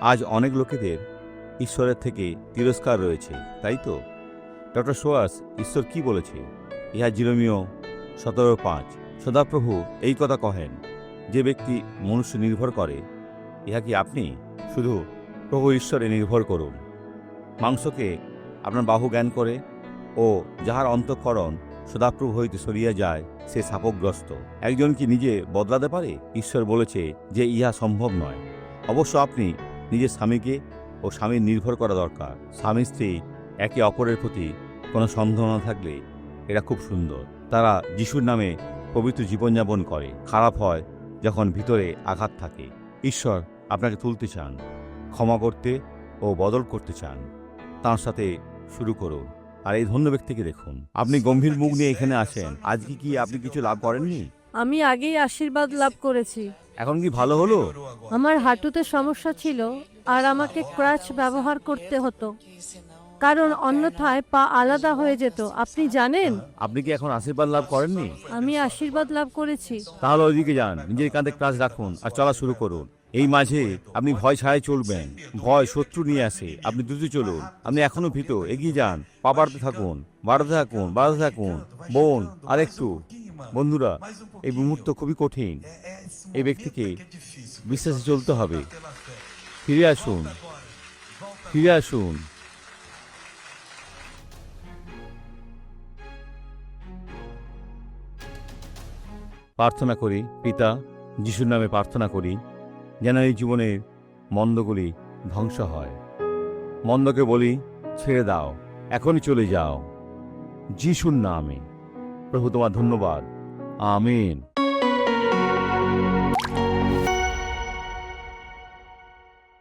আজ অনেক লোকেদের ঈশ্বরের থেকে তিরস্কার রয়েছে, তাই তো? ডক্টর সোয়াস ঈশ্বর কি বলেছে? ইহা জিরোমিও সতেরো পাঁচ। সদাপ্রভু এই কথা কহেন, যে ব্যক্তি মনুষ্য নির্ভর করে, ইহা কি আপনি? শুধু প্রভু ঈশ্বরে নির্ভর করুন। মাংসকে আপনার বাহু জ্ঞান করে ও যাহার অন্তঃকরণ সদাপ্রভু হইতে সরিয়া যায়, সে সাপগ্রস্ত। একজন কি নিজে বদলাতে পারে? ঈশ্বর বলেছে যে ইহা সম্ভব নয়। অবশ্য আপনি নিজের স্বামীকে ও স্বামীর নির্ভর করা দরকার। স্বামী, স্ত্রী একে অপরের প্রতি কোনো সন্দেহ না থাকলে এরা খুব সুন্দর। তারা যিশুর নামে পবিত্র জীবনযাপন করে। খারাপ হয় যখন ভিতরে আঘাত থাকে। ঈশ্বর আপনাকে তুলতে চান, ক্ষমা করতে ও বদল করতে চান। তার সাথে শুরু করুন। আর এই ধন্য ব্যক্তিকে দেখুন। আপনি গম্ভীর মুখ নিয়ে এখানে আসেন। আজকে কি আপনি কিছু লাভ করেননি? আমি আগেই আশীর্বাদ লাভ করেছি। এখন কি ভালো হলো? আমার হাঁটুতে সমস্যা ছিল আর আমাকে ক্রাচ ব্যবহার করতে হতো। কারণ অন্যথায় পা আলাদা হয়ে যেত। আপনি জানেন? আপনি কি এখন আশীর্বাদ লাভ করেননি? আমি আশীর্বাদ লাভ করেছি। তাহলে ওইদিকে যান নিজের কাঁধে ক্লাস রাখুন আর চলা শুরু করুন। এই মাঝে আপনি ভয় ছাড়াই চলবেন ভয় শত্রু নিয়ে আসে। আপনি দ্রুত চলুন আপনি এখনও ভীত এগিয়ে যান পা বাড়তে থাকুন বাড়তে থাকুন বাড়তে থাকুন বোন আর একটু বন্ধুরা এই মুহূর্ত খুবই কঠিন। এই ব্যক্তিকে বিশ্বাসে চলতে হবে। ফিরে আসুন। ফিরে আসুন। প্রার্থনা করি পিতা যিশুর নামে প্রার্থনা করি যেন এই জীবনের মন্দগুলি ধ্বংস হয়। মন্দকে বলি ছেড়ে দাও এখনই চলে যাও। যিশুর নামে। প্রভু তোমার ধন্যবাদ। আমিন।